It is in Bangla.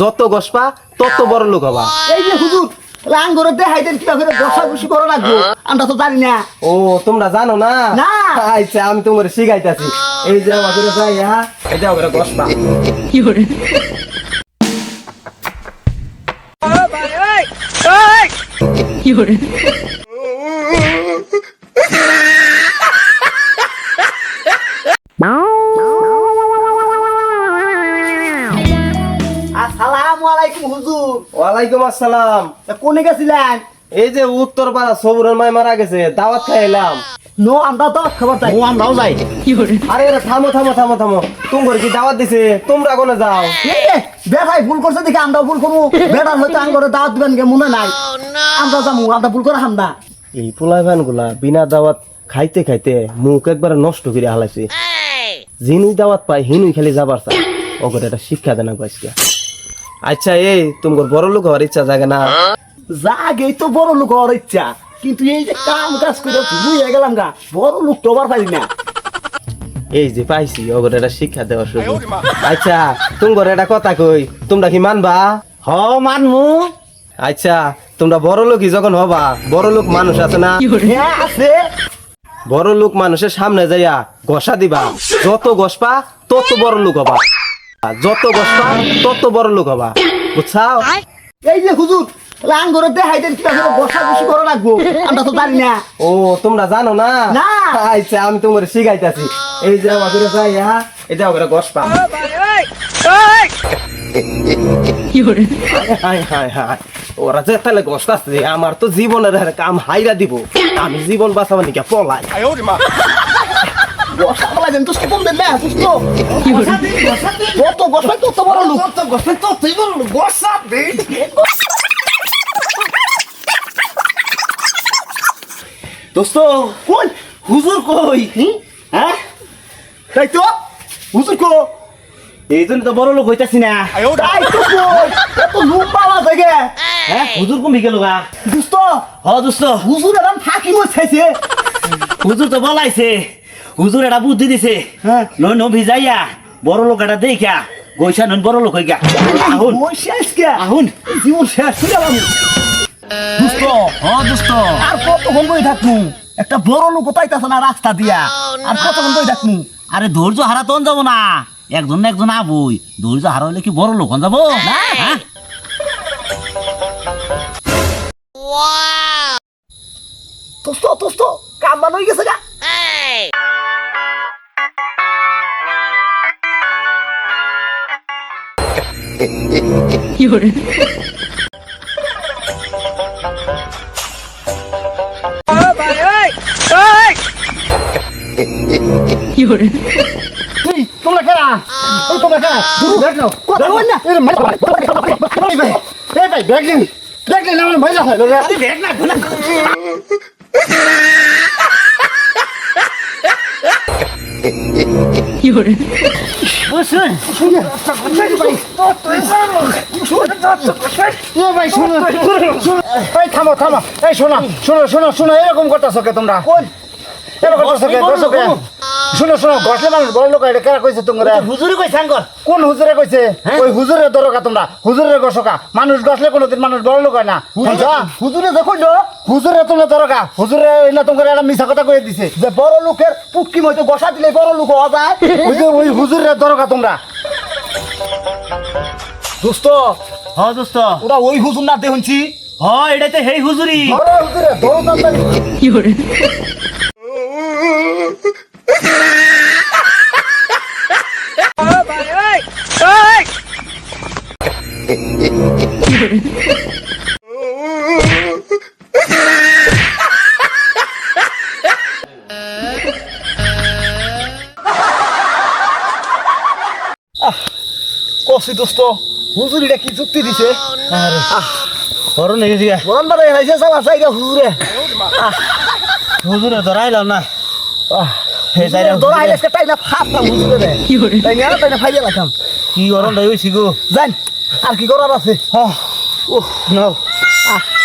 যত গসপা তত বড় লোক হবা। এই যে হুজুর রাং করে দেখাইতেন কি করে বসা বসি করা লাগবো। আমরা তো জানি না। ও তোমরা জানো না? না। আচ্ছা আমি তোমার শিখাইতাছি। এই যে আমাদের যাই হ্যাঁ? এই যে আমাদের গসপা। আসসালামু আলাইকুম হুজুর। ওয়ালাইকুম আসসালাম। কোনে গেছিলেন এই যে উত্তর পাড়া সবুরের মাই মারা গেছে দাওয়াত খাইলাম নো আমরা তো খবর চাই। ও আমরাও যাই। আরে এরা থামো থামো থামো থামো। তোমার কি দাওয়াত দিছে? তোমরা কোনে যাও? বেটাই ভুল করছে দেখে আমরা ভুল করব। বেটার হয়তো আং দাওয়াত দিবেন গে মনে নাই। আমরা যাব আমরা ভুল করে হামদা। এই পোলাই গুলা বিনা দাওয়াত খাইতে খাইতে মুখ একবার নষ্ট করে হালাইছে। যিনি দাওয়াত পায় হিনুই খালি যাবার চায়। একটা শিক্ষা দেনা আচ্ছা এই তোমার বড় লোক হওয়ার ইচ্ছা জাগে না। যাগে তো বড় লোক হওয়ার ইচ্ছা। কিন্তু এই যে কাম কাজ করে বুঝে গেলাম গা। বড় লোক তো আবার পারি না। এই যে পাইছি একটা শিক্ষা দেওয়ার সুযোগ আচ্ছা তোমার একটা কথা কই তোমরা কি মানবা? হ মানমু। আচ্ছা তোমরা বড় লোকই যখন হবা বড় লোক মানুষ আছে না? হ্যাঁ আছে। বড় লোক মানুষের সামনে যাইয়া গসা দিবা। যত গসপা তত বড় লোক হবা। যত গসপা তত বড় লোক হবা। বুঝছাও? এই যে হুজুর রাং করে দেখাইতেন কি করে বসা বসি করা লাগবো। আমরা তো জানি না। ও তোমরা জানো না? না। আচ্ছা আমি তোমার শিখাইতাছি। এই যে আমাদের এটা গসপা হায়? হায় হায় ওরা যে তাহলে গসতাছে আমার তো জীবনের আর কাম হাইরা দিব। আমি জীবন বাঁচাবো নাকি পলাই। বসা বলা যেন তো কম দেন না সুস্থ কত বসা কত বড় লোক। কত বসা তো তুই বড় লোক। বসা দে দোস্ত কোন হুজুর কই? হ্যাঁ? তাই তো? হুজুর কো? এই জন্য তো বড় লোক হইতাছি না। তাই তো এত লোক পাওয়া থেকে হ্যাঁ হুজুর কমে গেল গা দুস্ত হ দোস্ত। হুজুর এরকম ফাঁকি বসাইছে হুজুর তো বলাইছে। হুজুর এটা বুদ্ধি দিছে। হ্যাঁ। নই ন ভিজাইয়া বড় লোক এটা দেখা গৈসা নন বড় লোক হই গা আহুন আহুন। জীবন শেষ হয়ে গেলাম দুস্ত হ দোস্ত আর কতক্ষণ বই থাকমু? একটা বড় লোক পাইতাছে না রাস্তা দিয়া। আর কতক্ষণ বই থাকমু? আরে ধৈর্য হারাতন যাব না। একজন না একজন আবই। ধৈর্য হারাইলে কি বড় লোক যাব? না হ্যাঁ দোস্ত দোস্ত কাম বান হয়ে গেছে গা। তুই তোমরা খেলা ওই তোমরা খেলা ব্যাগ নাও কথা বল না এর মার ভাই ভাই এই ভাই ব্যাগ নিন ব্যাগ নিন আমার ভাই রাখা আরে ব্যাগ ভাই থামো থামো এই শোনো শোনো শোনো শোনো এরকম করতেছো কে তোমরা? এরকম করতেছো কে? করছ কে? শোনো শোনো ঘটলে মানুষ বড় লোক এটা কেরা কইছে তোমরা? হুজুরে কই সাঙ্গর কোন হুজুরে কইছে? ওই হুজুরের দরকার তোমরা। হুজুরের গসকা মানুষ গসলে কোনোদিন মানুষ বড় লোক হয় না? হুজুরে দেখো হুজুরে তোমরা দরকার হুজুরে না তোমার একটা মিছা কথা কয়ে দিছে। যে বড় লোকের পুটকি মতো বসা দিলে বড় লোক হওয়া যায়? ওই যে ওই হুজুরের দরকার তোমরা। দোস্ত হ দোস্ত। ওরা ওই হুজুর না দেখুনছি হ এটাই তো হেই হুজুরি হুজুরে দরকার কষি দোস্ত হুজুর এটা কি যুক্তি দিছে? করো নাকি জিগা বরণ বারে হাইছে সব আছে এটা হুজুরে। হুজুরে ধরাইলাম না। আজকে টাইনা ফাটতাম হুজুরে। রে তাই না তাই না ফাইয়া রাখাম কি গরম হইছি গো? জান আর কি করার আছে? ওহ নাও। আহ।